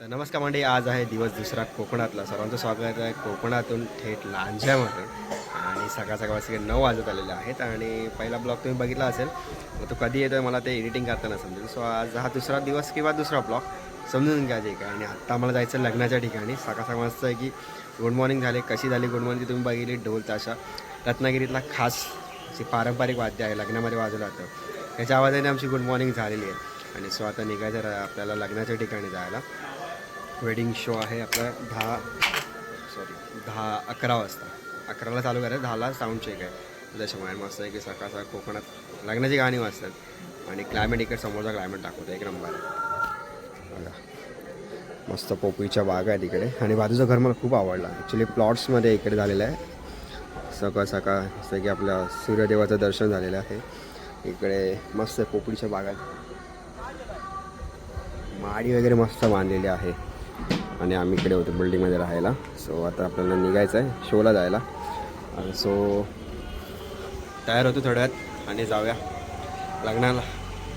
नमस्कार मंडळी आज आहे दिवस दुसरा कोकणातला. सर्वांचं स्वागत आहे कोकणातून थेट लांज्यामध्ये आणि सकाळ सकाळ सगळे नऊ वाजत आलेले आहेत आणि पहिला ब्लॉग तुम्ही बघितला असेल मग तो कधी येतो मला ते एडिटिंग करताना समजेल. सो आज हा दुसरा दिवस किंवा दुसरा ब्लॉग समजून घ्या जे काय. आणि आत्ता आम्हाला जायचं लग्नाच्या ठिकाणी. सकाळ सकाळ वाजता आहे की गुड मॉर्निंग झाले कशी झाली गुड मॉर्निंग तुम्ही बघितली. ढोल ताशा रत्नागिरीतला खास जे पारंपरिक वाद्य आहे लग्नामध्ये वाजवलं जातं. त्याच्या आवाजाने आमची गुड मॉर्निंग झालेली आहे. आणि सो आता निघायचं आपल्याला लग्नाच्या ठिकाणी जायला. वेडिंग शो आहे आपला दहा सॉरी दहा अकरा वाजता. अकराला चालू करायचं दहाला साऊंड चेक आहे. त्याच्यामुळे मस्त आहे की सकाळ सकाळ कोकणात लग्नाची गाणी वाजतात. आणि क्लायमेट इकडे समोरचा क्लायमेट दाखवतो एक नंबर बघा. मस्त पोपळीच्या बाग आहे तिकडे आणि बाजूचं घर मला खूप आवडलं. ॲक्च्युली प्लॉट्समध्ये इकडे झालेलं आहे. सकाळ सकाळ जसं की आपल्या सूर्यदेवाचं दर्शन झालेलं आहे. इकडे मस्त पोपळीच्या बागात. माडी वगैरे मस्त बांधलेली आहे. आणि आम्ही इकडे होतो बिल्डिंगमध्ये राहायला. सो आता आपल्याला निघायचं आहे शोला जायला. आणि सो तयार होतो थोड्यात आणि जाऊया लग्नाला.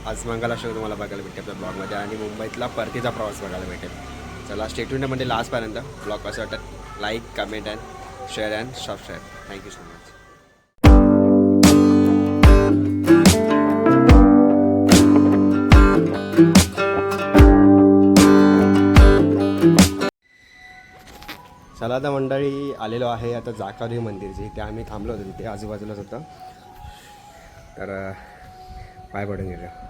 आज मंगला शो तुम्हाला बघायला भेटेल आपल्या ब्लॉगमध्ये आणि मुंबईतला परतीचा प्रवास बघायला भेटेल. चला स्टेटमेंटमध्ये म्हणजे लास्टपर्यंत. ब्लॉग कसं वाटत like comment and share and subscribe thank you so much चला आता मंडळी आलेलो आहे आता जाकादेवी मंदिर जे इथे आम्ही थांबलो होतो तिथे आजूबाजूलाच होतं. तर पाय पडून गेलो.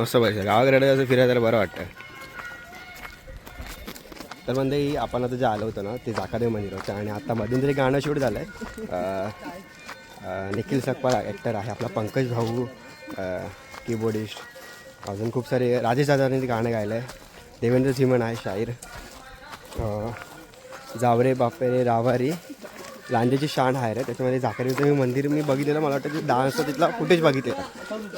मस्त पैसे. गावाकडे असं फिरायला बरं वाटतं. तर म्हणजे आपण आता जे आलो होतो ना ते जाकादेव मंदिर होतं. आणि आता मधून तरी गाणं शूट झालं आहे निखिल सकपाल ॲक्टर आहे. आपला पंकज भाऊ कीबोर्डिस्ट अजून खूप सारे राजेश दादांनी ते गाणं गायलं आहे देवेंद्र सिमन आहे शाहीर. जावरे बापेरे रावारी. लांजेची शाण आहे रे त्याच्यामध्ये जाकरीचं मी मंदिर मी बघितलेलं मला वाटतं की डान्सचा तिथला फुटेज बघितलेला.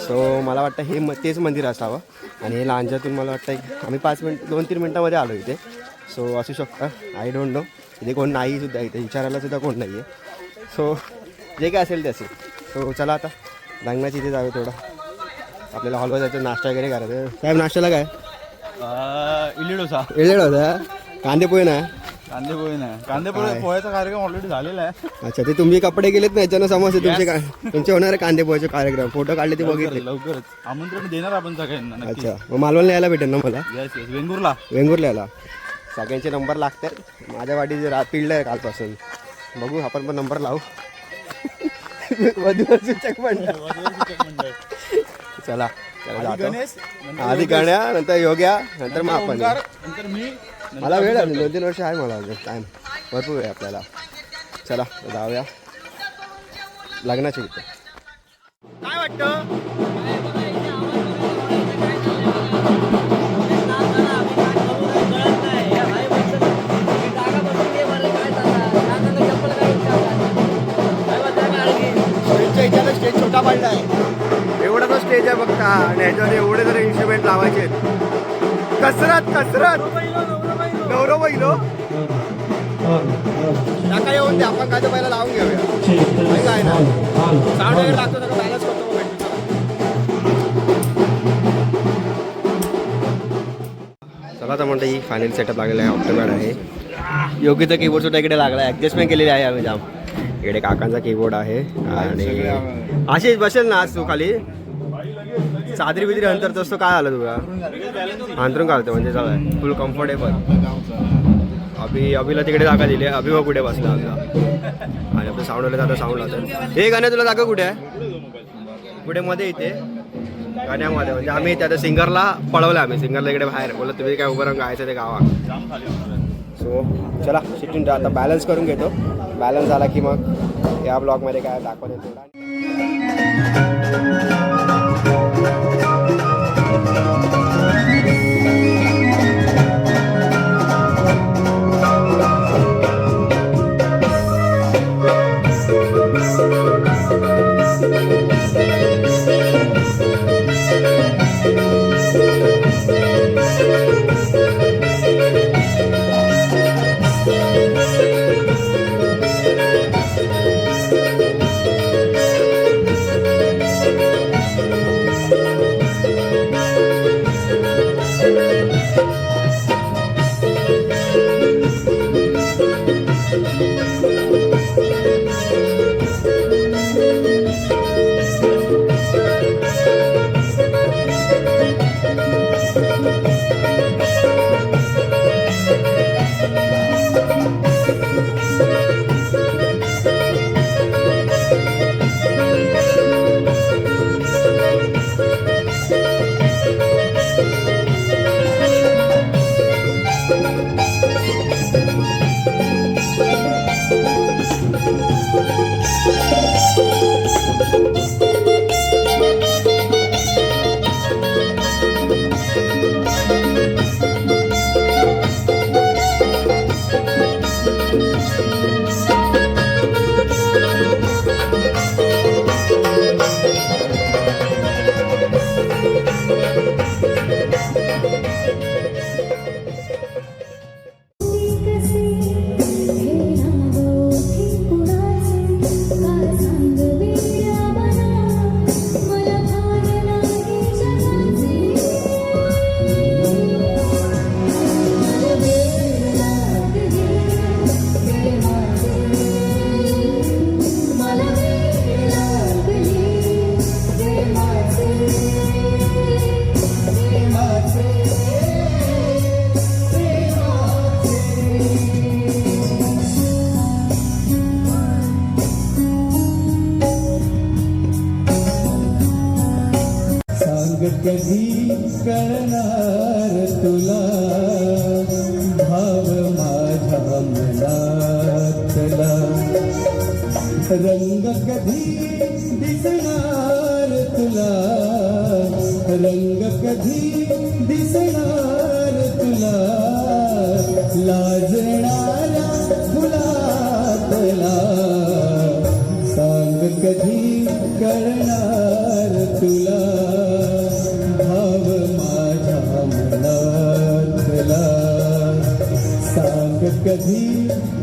सो मला वाटतं हे म तेच मंदिर असावं. आणि हे लांजातून मला वाटतं एक आम्ही पाच मिनिट दोन तीन मिनटामध्ये आलो इथे. सो असू शकतं. आय डोंट नो इथे कोण नाही सुद्धा इथे. विचारायला सुद्धा कोण नाही आहे सो जे काय असेल ते असेल. सो चला आता. लग्नाची इथे जाऊ थोडं. आपल्याला हॉलवर जायचं नाश्ता वगैरे करायचं साहेब नाश्त्याला काय? इडली डोसा. वेळ होता कांदे पोहे ना कांदे पोहे नाही. कांदे पोहे पोह्याचा कार्यक्रम ऑलरेडी झालेला आहे. अच्छा ते तुम्ही कपडे गेलेत ना याच्यानं समजते तुमचे काय तुमचे होणारे कांदे पोहायचे कार्यक्रम. फोटो काढले ते बघितले. लवकरच. आमंत्रण देणार आपण सगळ्यांना नक्की अच्छा मग मालवणला यायला भेटेल ना मला? Yes yes Vengurla. वेंगुर्ला यायला. सगळ्यांचे नंबर लागतात. माझ्या वाटीचे रात पिळलं आहे कालपासून. बघू आपण पण नंबर लावू. वधूवर सूचक मंडळ. चला चला जातो. गणेश आधी गण्या नंतर योग्या नंतर मग आपण ओंकार, नंतर मी. मला वेळ आहे दोन तीन वर्ष आहे मला. अजून टाईम भरपूर वेळ आहे आपल्याला. चला जाऊया. लग्नाची इथे काय वाटतं? स्टेज छोटा पडला आहे एवढा तो स्टेज आहे बघता आणि ह्याच्यावर एवढे जर इन्स्ट्रुमेंट लावायचे आहेत. कसरत कसरत. नवरो पहिलो नका येऊन द्या आपण काय तर पहिला लावून घेऊया. काय ना? साऊंड वगैरे लागतो बॅलन्स करतो चला आता म्हणतं ही फायनल सेटअप लागलेला आहे ऑक्टोबर आहे. योगीचा कीबोर्ड सुद्धा इकडे लागला आहे ॲडजस्टमेंट केलेली आहे आम्ही जाम. इकडे काकांचा कीबोर्ड आहे आणि अशीच बसेल ना आज तू खाली? चादरी बिदरी अंतर असतो काय आलं तुला? अंतरून घालतो म्हणजे चालू फुल कम्फर्टेबल अभि अभिला तिकडे जागा दिली आहे. अभिवा कुठे बसला आपला आणि आपलं साऊंडवाले आता साऊंड लावतात हे गाण्या तुला जागा कुठे आहे? कुठे मध्ये इथे? गाण्यामध्ये. म्हणजे आम्ही त्या आता सिंगरला पळवलं आम्ही. सिंगरला इकडे बाहेर. बोलत तुम्ही काय उभं राहून गायचं ते गावा सो चला शिकून आता बॅलन्स करून घेतो. बॅलन्स झाला की मग या ब्लॉगमध्ये काय दाखवत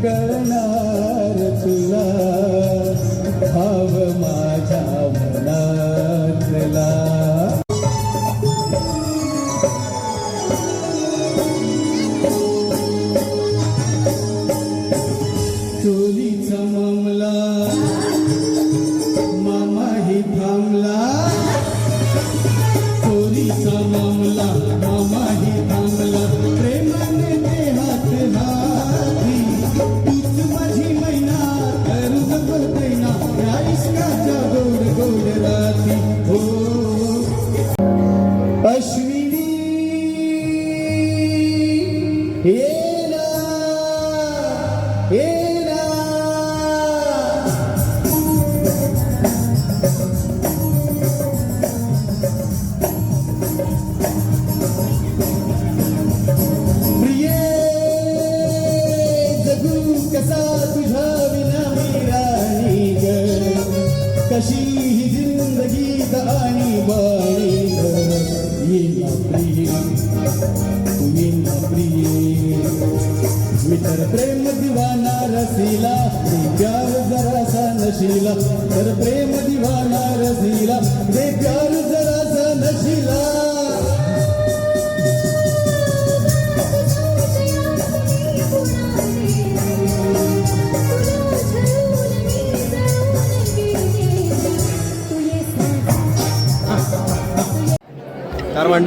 करणार तुला. भाव माझ्या मनातला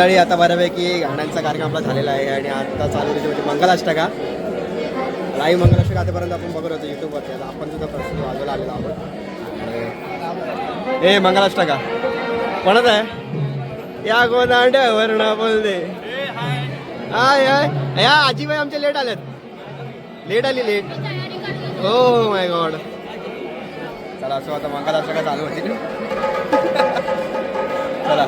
मंडळी आता बऱ्यापैकी गाण्यांचा कार्यक्रम आपला झालेला आहे आणि आता चालू होती म्हणजे मंगलाष्टका. लाईव्ह मंगलाष्टका आतापर्यंत आपण बघत होतो युट्यूबवरती आता आपण सुद्धा प्रसिद्ध वाजवायला आलेलो आहोत. ए मंगलाष्टका. कोणाच आहे? या गोदांड्यावर ना बोलते हाय हाय. या आजीबाई आमच्या लेट आल्यात लेट आली लेट हो, हो माय गॉड चला असं आता मंगलाष्टका चालू होती. चला.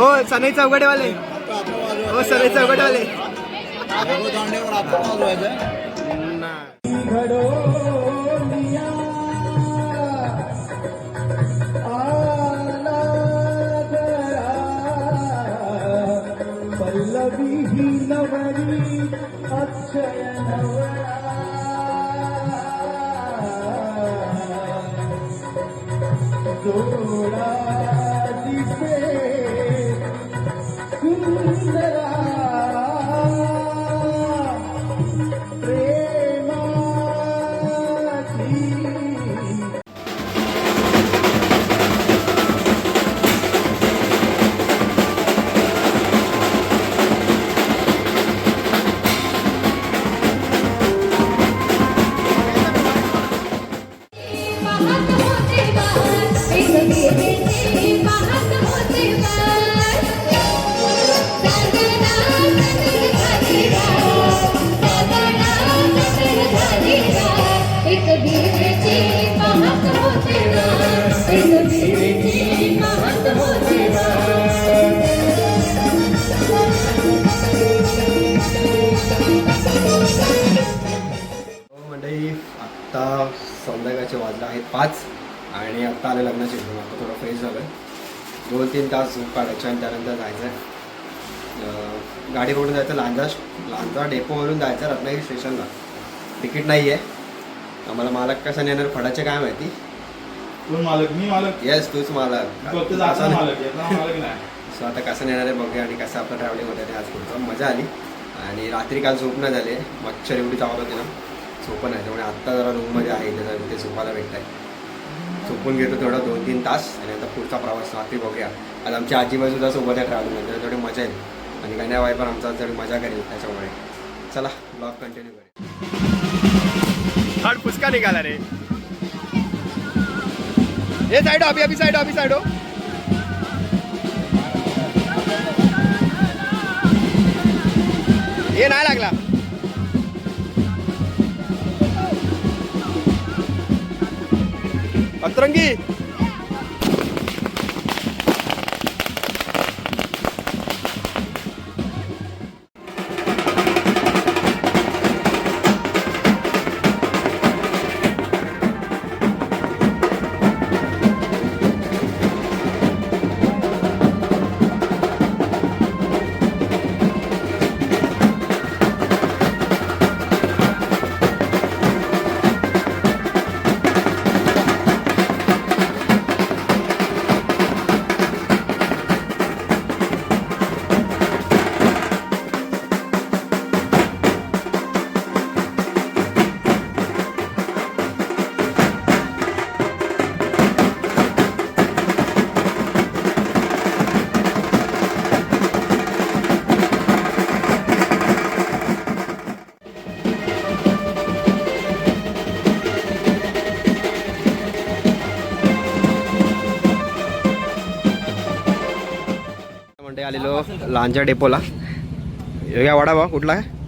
ओ सनई चौघडेवाले ओ सनई चौघडेवाले पल्लवी ही नवरी अक्षय नवरा. जोडा. आत्ता संध्याकाळचे वाजले आहेत पाच आणि आत्ता आले लग्नाचे घेऊन आता थोडं फ्रेश झालं दोन तीन तास झोप काढायचे आणि त्यानंतर जायचं आहे गाडी पकडून जायचं लांजा लांजा डेपोवरून जायचं रत्नागिरी स्टेशनला तिकीट नाही आहे आम्हाला मालक कसं नेणार फडाचे काय माहिती? कोण मालक? मी मालक. येस तूच मालक. सो आता कसं नेणार आहे बघूया आणि कसं आपलं ट्रॅव्हलिंग होतं ते आज पुढचं मजा आली. आणि रात्री काल झोप नाही झाली. मच्छर एवढी चावत होती ना. सोपं नाही त्यामुळे आत्ता जरा रूममध्ये आहे त्याचा तिथे झोपायला भेटत आहे झोपून घेतो थोडा दोन तीन तास आणि आता पुढचा प्रवास रात्री बघूया. आज आमची आजीबाजूला सोबत आहे ट्रॅव्हलिंगमध्ये थोडी मजा येईल. आणि गाण्या वाय पण आमचा थोडी मजा करेल त्याच्यामुळे. चला ब्लॉग कंटिन्यू करेल हाड निघाला रे. हे side Abhi Abhi side Abhi side. हो ये नाही. लागला लांजा डेपोला. या वडापाव कुठला आहे?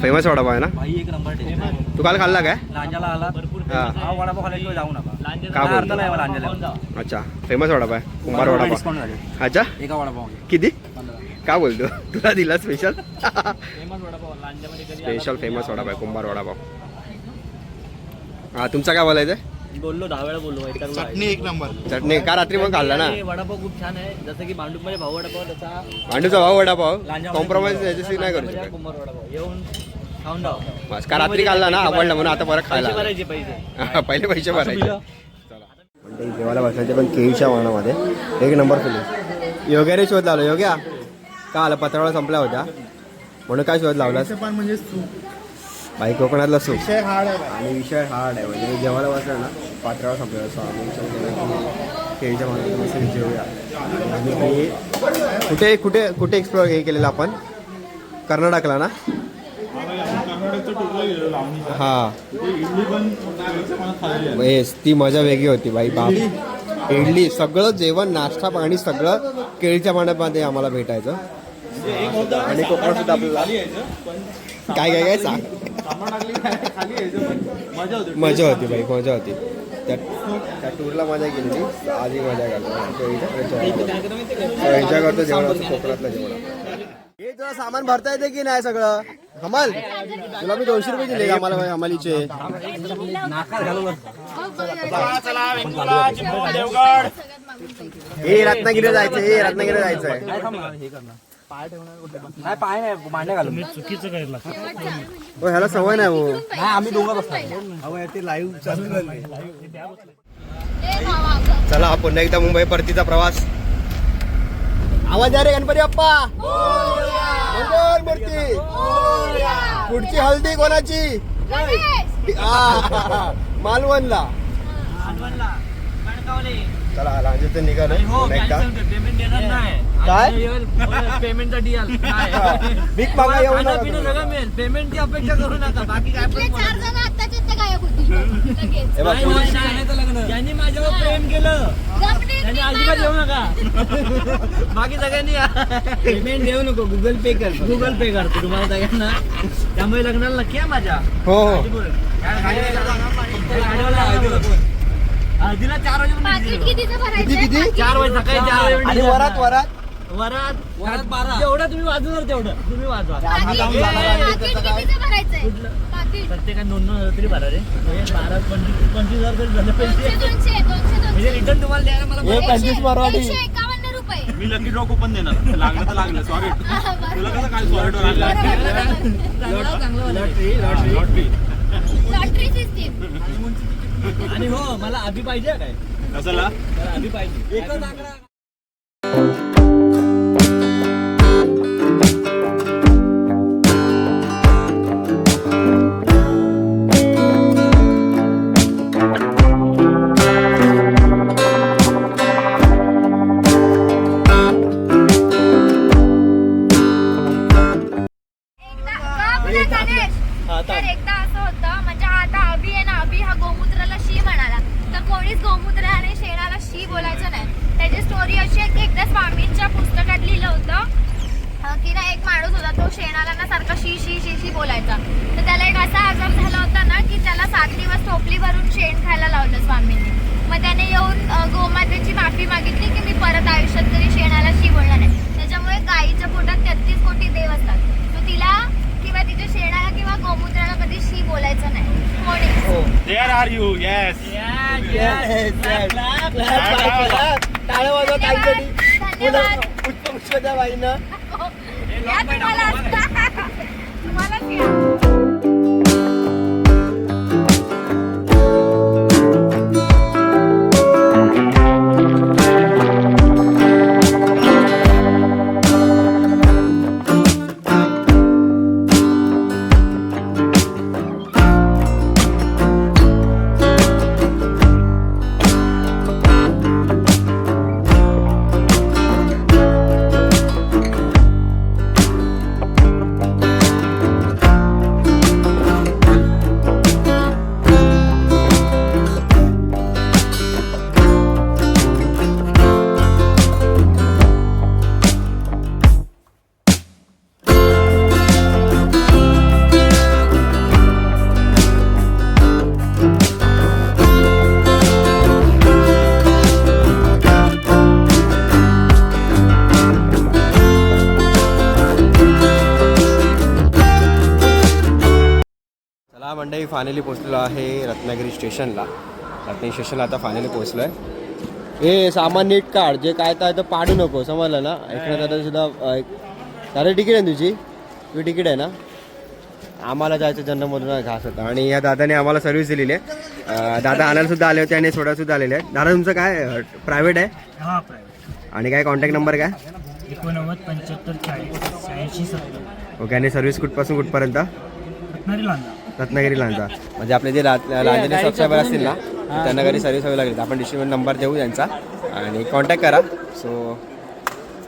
फेमस वडापाव आहे ना? भाई एक नंबर टेस्ट तू काल खाल्ला काय? लांजाला आला. भरपूर हा. हा वडापाव जाऊ नका. का काय बोलतो? अर्थ नाही मला लांजाला. अच्छा फेमस वडापाव आहे. कुंभार वडापाव डिस्काउंट झाले. अच्छा? एका वडापाव किती? का बोलतो? तुला दिला स्पेशल स्पेशल फेमस वडापाव आहे, कुंभार वडापाव हा तुमचा काय बोलायचं बोललो दहा वेळा बोललो वैतागलो आहे. चटणी एक नंबर. चटणी का रात्री पण खाल्ला ना. वडापाव खूप छान आहे. जसं की भांडूपमध्ये भाऊ वडापाव तसा भांडूचा भाव वडापाव? कॉम्प्रोमाइज याच्याशी नाही करू हा शकत. कुंभार वडापाव. येऊन खाऊन जाऊ बस का रात्री खाल्ला ना आवडला म्हणून आता परत खायला पैसे आला. भरायचे पैसे. हा, पहिले पैसे भरायचे. म्हणजे जेवायला बसायचे पण केळीच्या वाणामध्ये. एक नंबर फिलिंग योग्याने शोध लावला. योग्या? का आला पत्रावळा संपल्या होत्या. म्हणून काय शोध लावलास? पण म्हणजे बाई कोकणातला सूप विषय हार्ड आहे आणि विषय हार्ड आहे. म्हणजे जेवायला बसला ना पात्रावर संपलेला असतो आम्ही विचार केला की केळीच्या मानात बसून जेवूया. आणि काही कुठे कुठे कुठे एक्सप्लोअर हे केलेलं आपण? कर्नाटकला ना? हां. येस ती मजा वेगळी होती बाई बाप. इडली सगळं जेवण नाश्ता पाणी सगळं केळीच्या पाण्यामध्ये आम्हाला भेटायचं. आणि कोकणात सुद्धा आपल्याला काय काय काय सांग? मजा होती. मजा होती बाई मजा होती. त्या त्या टूरला मजा केलेली आधी मजा करतो. एन्जॉय करतो कोकणातलं जेवण. हे तुला सामान भरता येते की नाही सगळं? हमाल. तुला मी दोनशे रुपये दिले आम्हाला हमालीचे? हे रत्नागिरी जायचं हे रत्नागिरी नाही पाय नाही मांड्या घालून. हो ह्याला सवय नाही हो. नाही आम्ही दोघं बसतो ए मामा गं. चला पुन्हा एकदा मुंबई परतीचा प्रवास. आवाज आहे रे गणपती बाप्पा. मंगल मूर्ती. पुढची हल्दी कोणाची! आ, मालवणला. चला लांजेच निघालो. पुन्हा एकदा. पेमेंट देणार नाही. काय? पेमेंटचा डिअल भीक मागा येऊ नका तुम्ही. सगळं मिळेल. पेमेंटची अपेक्षा करू नका. बाकी काय इथले चार जण आत्ताच्या आत्ता गायब होतील. लगेच. हे बघ, नाही, पुढे- नाही, नाही. ज्यांनी माझ्यावर प्रेम केलं. जमिनीत त्यांनी अजिबात येऊ नका. बाकी सगळ्यांनी पेमेंट देऊ नको. गुगल पे कर. गुगल पे करतो तुम्हाला सगळ्यांना. त्यामुळे लग्नाला नक्की आहे माझ्या. हो हो. हळदीला चार वाजेपर्यंत भरायचं? किती? चार वाजे सकाळी चार आणि वरात वरात? वरात वरात बारा. जेवढं तुम्ही वाजवणार तेवढं. तुम्ही वाजवा. पाकिट पाकिट कितीचं भरायचंय? पाकिट. प्रत्येकाने दोन दोन हजार तरी भरा रे. म्हणजे बारा पंचवीस पंचवीस हजार तरी झालं दोनशे पाहिजे दोनशे दोनशे. म्हणजे दोनशे रिटर्न तुम्हाला द्यायला मला हे पंचवीस एकशे- मराठी. एकशे एकावन्न रुपये. मी लकी ड्रॉ कुपन देणार. लागलं तर लागलं सॉरी तुला कसं काय सॉरी चांगलं lottery lottery. Lottery lottery system आणि हो मला आधी पाहिजे काय? कशाला? आधी पाहिजे. एकच आकडा. आर यू येस टाळ्या वाजवा काहीतरी धन्यवाद पुष्पच्या बाईनं. फायनली पोचलेलो आहे रत्नागिरी स्टेशनला. रत्नागिरी स्टेशनला आता फायनली पोचलो आहे ए सामान नीट काढ जे काय काय तर पाडू नको समजलं ना? इकडे दादा सुद्धा अ, दादा तिकीट आहे तुझी? तुझी तिकीट आहे ना? आम्हाला जायचं जन्ममधून घास होता. आणि या दादाने आम्हाला सर्व्हिस दिलेली आहे. दादा आणायला सुद्धा आले होते आणि सोडा सुद्धा आलेले आहेत. दादा तुमचं काय? प्रायव्हेट आहे? हा आणि काय कॉन्टॅक्ट नंबर काय? एकोणनव्वद पंच्याहत्तर चाळीस शहाऐंशी सत्तर. ओके आणि सर्व्हिस कुठपासून कुठपर्यंत? रत्नागिरी लांजा. म्हणजे आपले जे रात- लांजाचे सबस्क्रायबर असतील ना त्यांना घरी सर्व्हिस हवी लागेल. आपण डिस्ट्रीब्युट नंबर देऊ त्यांचा आणि कॉन्टॅक्ट करा. सो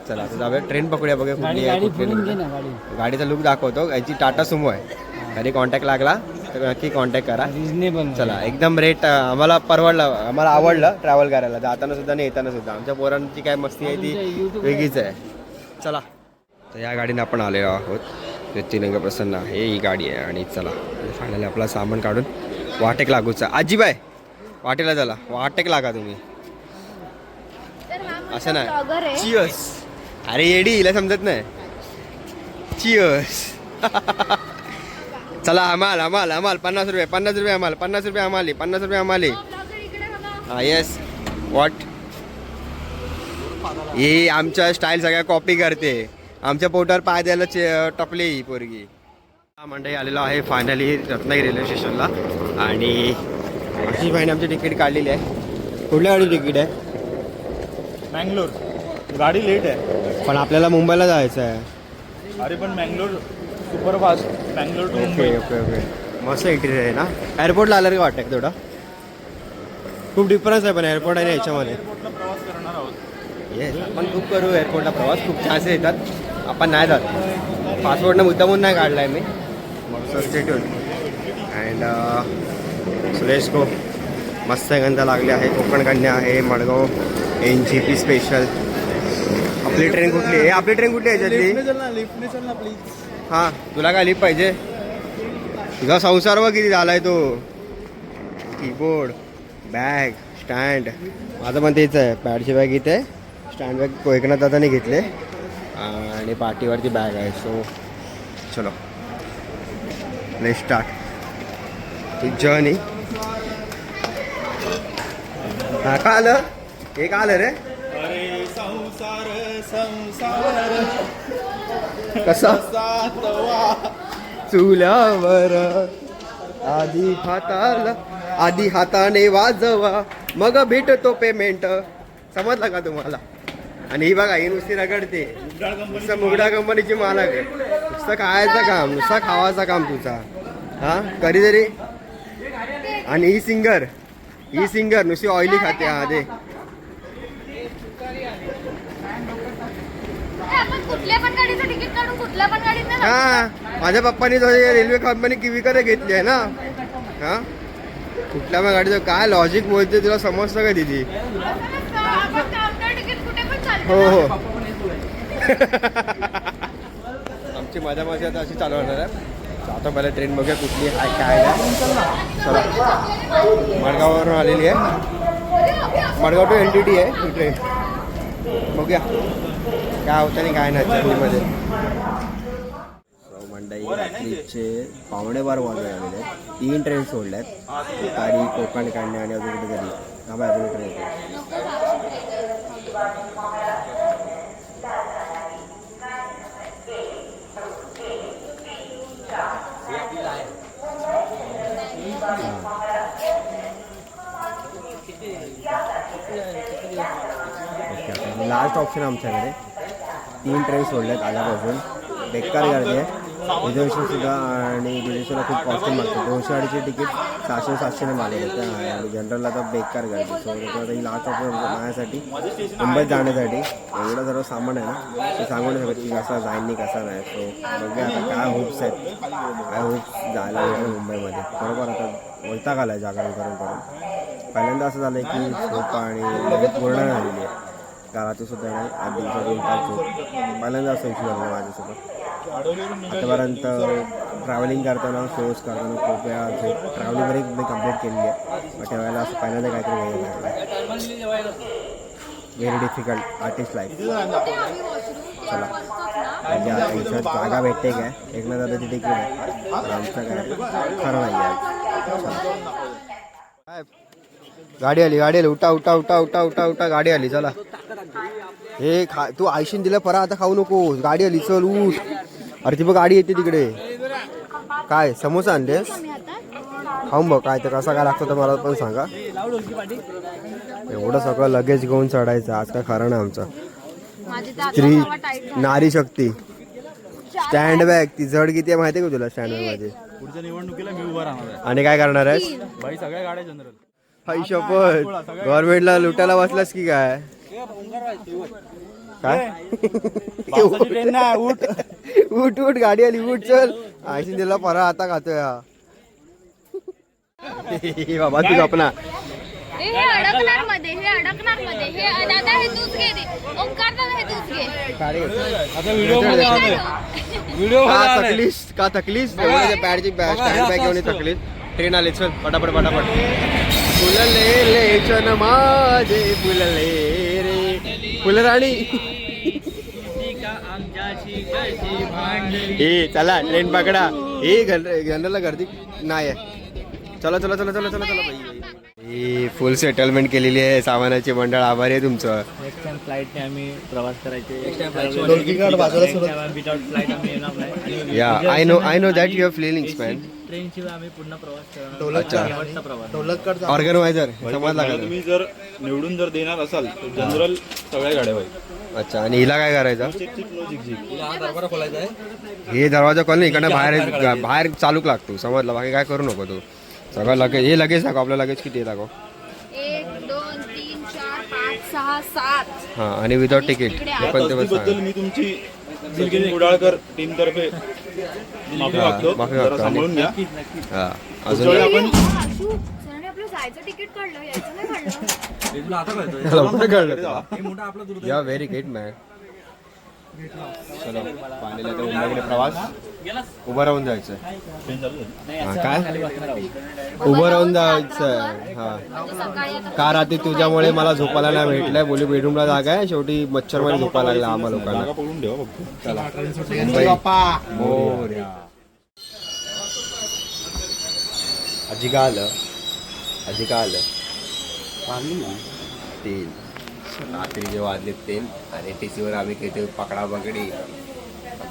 चला आता जाऊया. ट्रेन पकडूया बघूया कुठली आहे कुठली नाही. गाडीचा लुक दाखवतो. याची टाटा सुमो आहे. कधी कॉन्टॅक्ट लागला तर नक्की कॉन्टॅक्ट करा. रिजनेबल चला एकदम रेट आम्हाला परवडलं आम्हाला आवडलं ट्रॅव्हल करायला. जाताना सुद्धा आणि येताना सुद्धा. आमच्या पोरांची काय मस्ती आहे ती वेगळीच आहे. चला तर या गाडीने आपण आलेलो आहोत. व्यक्तिरंग प्रसन्न आहे ही गाडी आहे आणि चला. फायनली आपला सामान काढून वाटेक लागूचा. आजीबाय वाटेला चला. वाटेक लागा तुम्ही. हा असं नाही. चिअर्स अरे येडी हिला समजत नाही. चिअर्स चला अमाल अमाल अमाल पन्नास रुपये पन्नास रुपये अमाल पन्नास रुपये अमाली पन्नास रुपये हो, बघा. हा येस वॉट ही आमच्या स्टाईल सगळ्या कॉपी करते. आमच्या पोटावर पाय द्यायला चे- टपले ही पोरगी. हा मंडळी आलेलो आहे फायनली रत्नागिरी रेल्वे स्टेशनला आणि आशिष भाईने आमची तिकीट काढलेली आहे. कुठल्या गाडी तिकीट आहे? मँगलोर. गाडी लेट आहे. पण आपल्याला मुंबईला जायचं आहे. अरे पण Mangalore superfast Mangalore to Mumbai. Okay okay okay मस्त इंटिरियर आहे ना? एअरपोर्टला आलं का वाटतं थोडं खूप डिफरन्स आहे पण एअरपोर्ट आणि याच्यामध्ये. एअरपोर्टला प्रवास करणार आहोत. येस आपण खूप करू. एअरपोर्टला प्रवास खूप चान्सेस येतात. आपण नाही जात. पासपोर्टनं मुद्दामून नाही काढला आहे मी अँड सुरेश को मस्त गंध लागले आहे. कोकण कन्या आहे Madgaon N G P special आपली ट्रेन कुठली आहे? आपली ट्रेन कुठली आहे याच्यातली प्लीज हां. तुला काय लिप पाहिजे? तुझा संसार बघ किती झालाय तो. कीबोर्ड बॅग स्टँड माझं पण तेच आहे. पॅडची बॅग इथे स्टँड बॅग कोयकनाथ दादाने घेतले. आणि पाठीवरती बॅग आहे सो चलो. ले स्टार्ट जर्नी हा का आलं? हे का आलं रे? अरे संसार संसार. कसा? चुल्यावर. आधी हाताला आधी हाताने वाजवा. मग भेटतो पेमेंट समजलं का तुम्हाला? आणि ही बघा ही नुसती रगडते. नुसतं मुगडा कंपनीची मालक आहे. नुसतं खायचं काम नुसतं खावायचं काम तुझा. हा? कधीतरी आणि ही सिंगर ही सिंगर नुसती ऑइली खाते हा दे. हा माझ्या पप्पानी रेल्वे कंपनी की विकत घेतली आहे ना? हा? कुठल्या पण गाडीचं काय लॉजिक बोलते तुला समजतं का दिदी असं नसतं. आपण काउंटर तिकीट कुठे पण चालतो हो हो. आमची मजा मजा आता अशी चालू होणार आहे. आता पहिला ट्रेन बघूया कुठली आहे काय नाही. चला. मडगाववरून आलेली आहे. Madgaon to L T T आहे ही ट्रेन बघूया. काय होतं आणि काय नाही जर्नीमध्ये मंडई रात्रीचे पावणे बारा वाजले आलेले आहेत. तीन ट्रेन सोडल्या आहेत. तुतारी कोकण काढणे आणि अजून कुठे कुठेतरी हा बाय अजून ट्रेन लास्ट ऑप्शन आमच्याकडे. तीन ट्रेन सोडल्यात आल्यापासून. बेकार गर्दी आहे. रिझर्वेशन सुद्धा आणि रिझर्वेशनला खूप कॉस्टिंग मागतं दोनशे अडीचशे तिकीट सहाशे सातशेने मारलेले आणि जनरलला तर बेकार गर्दी. सो ही लास्ट ऑफर माझ्यासाठी. मुंबईत जाण्यासाठी. एवढं सर्व सामान आहे ना. ते सांगू नाही शकत की कसा जाईन नाही कसा नाही. सो बघूया आता काय होप्स आहेत. काय होप्स जायला भेटेल मुंबईमध्ये. बरोबर आता वैताग आला आहे जागरण करून करून. पहिल्यांदा असं झालं की झोप आणि लगेच पूर्ण झालेली आहे. घराची सुद्धा नाही आठ दिवसातून पाच झोप पहिल्यांदा असं इश्यू झाला माझ्यासोबत. आतापर्यंत ट्रॅव्हलिंग करताना शोज करताना खूप वेळा ट्रॅव्हलिंग बरी मी कंप्लीट केलेली आहे. बट त्यावेळेला असं पहिल्यांदा काहीतरी वेळ लागला. व्हेरी डिफिकल्ट आर्टिस्ट लाईफ चला. म्हणजे जागा भेटते काय? एक ना दादाची तिकीट आहे आमचं काय खरं नाही आहे. गाडी आली गाडी आली. उठा उठा उठा उठा उठा उठा. गाडी आली चला. हे खा तू आयशीन दिलं परा आता खाऊ नको गाडी आली चल उठ. अरे ती बघ गाडी येते तिकडे. काय समोसा आणलेस खाऊन बघ काय तर कसा काय लागतो तर मला पण सांगा. एवढं सगळं लगेज घेऊन चढायचं आज काय खरं नाही आमचं. स्त्री नारी शक्ती. स्टँड बॅग ती जड किती आहे माहिती आहे का तुला स्टँड बॅग माझी पुढच्या निवडणुकीला मी उभा राहणार आहे. आणि काय करणार आहेस? बाई सगळ्या गाड्या जनरल शपथ. गव्हर्नमेंटला लुटायला बसलास की काय? काय? ट्रेन नाही उठ. उठ उठ गाडी आली उठ चल. आयशीन दिला परा आता खातोय हा. बाबा तू आपला हे हे अडकणार मध्ये हे अडकणार मध्ये. हे दादा हे तूच घे रे. ओंकार दादा हे तूच घे. आता व्हिडिओमध्ये आलोय. व्हिडिओ का थकलीस का थकलीस बॅडची स्टँड बॅग घेऊन थकलीस ट्रेन आली चल पटापट पटापट. फुलले लेचन माझे फुलले रे. फुलराणी. ए चला ट्रेन पकडा. ए जनरलला गर्दी नाही आहे. चला चला चला चला चला चला बाई फुल सेटलमेंट केलेली आहे सामानाची मंडळ. आभारी आहे तुमचं. नेक्स्ट टाइम फ्लाईटने आम्ही प्रवास करायचे. विदाउट फ्लाईट आम्ही येणार नाही. या I know I know that your feelings man train शिवाय आम्ही पुन्हा प्रवास करणार अच्छा शेवटचा प्रवास. ऑर्गनायझर समजला तुम्ही जर निवडून जर देणार असाल तर जनरल सगळ्या गाड्या पाहिजे अच्छा आणि हिला काय करायचं? हे दरवाजा खोल नाही इकडनं बाहेर बाहेर चालूक लागतो समजलं? बाकी काय करू नको तू. सगळं लगेच हे लगेच दाखव आपलं लगेच किती दाखव. एक दोन तीन चार पाच सहा सात. हां आणि विदाउट तिकीट हे पण ते बद्दल सांग. मी तुमची सचिन कुडाळकर टीम तर्फे माफी मागतो. माफी जरा मागतो. सांभाळून घ्या. हां पुढच्या वेळी अजून आपण सरांनी आपलं जायचं तिकीट काढलं यायचं नाही काढलं. लवकर कळलं या व्हेरी ग्रेट मॅन चलो पाहिलेला तर मुंबईकडे प्रवास. उभं राहून जायचं हां काय? उभं राहून जायचं हां. का रात्री तुझ्यामुळे मला झोपायला नाही भेटलंय? बोली बेडरूमला जागा आहे. शेवटी मच्छरमध्ये झोपायला लागला आम्हा लोकांना. मुंबई. आजी का आलं? आजी का आलं? तीन रात्री जे वाजले तीन आणि टी सीवर आम्ही किती पकडा पकडी.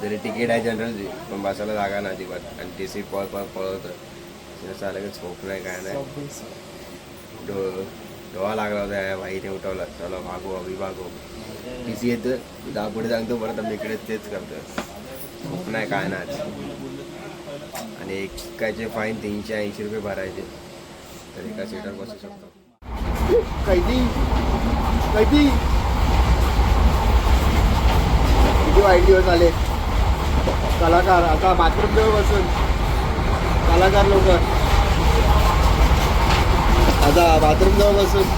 तरी तिकीट आहे जनरल पण बसायला जागा नाही अजिबात. आणि टी सी पळ पळ पळत असं आलं की झोप नाही काय नाही. डो डोळा लागला होता या बाईने उठवला. चलो भागो अभि भागो. टी सी येतं दहा पुढे सांगतो परत आम्ही इकडे तेच करतो झोप नाही काय नाही आणि एकाचे फाईन तीनशे ऐंशी रुपये भरायचे तर एका सीटर बसू शकतो. कैदी कैदी किती वाईट दिवस आले कलाकार आता बाथरूम जवळ बसून कलाकार लोक आता बाथरूम जवळ बसून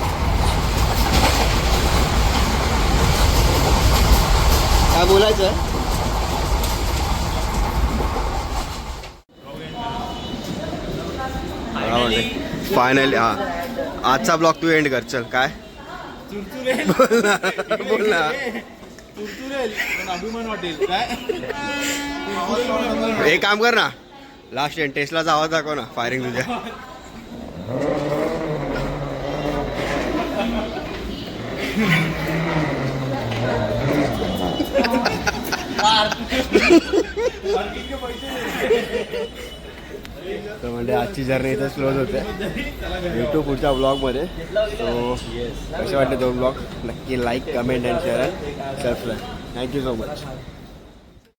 काय बोलायचं फायनली हा आजचा ब्लॉग तू एंड कर चल काय? बोल ना बोल ना. एक काम कर ना. लास्ट एंड टेस्टलाचा आवाज दाखव ना फायरिंग तुझ्या. तर म्हणजे आजची जर्नी इथं क्लोज होते. भेटू पुढच्या ब्लॉगमध्ये सो कसे वाटले दोन ब्लॉग नक्की like comment and share subscribe thank you so much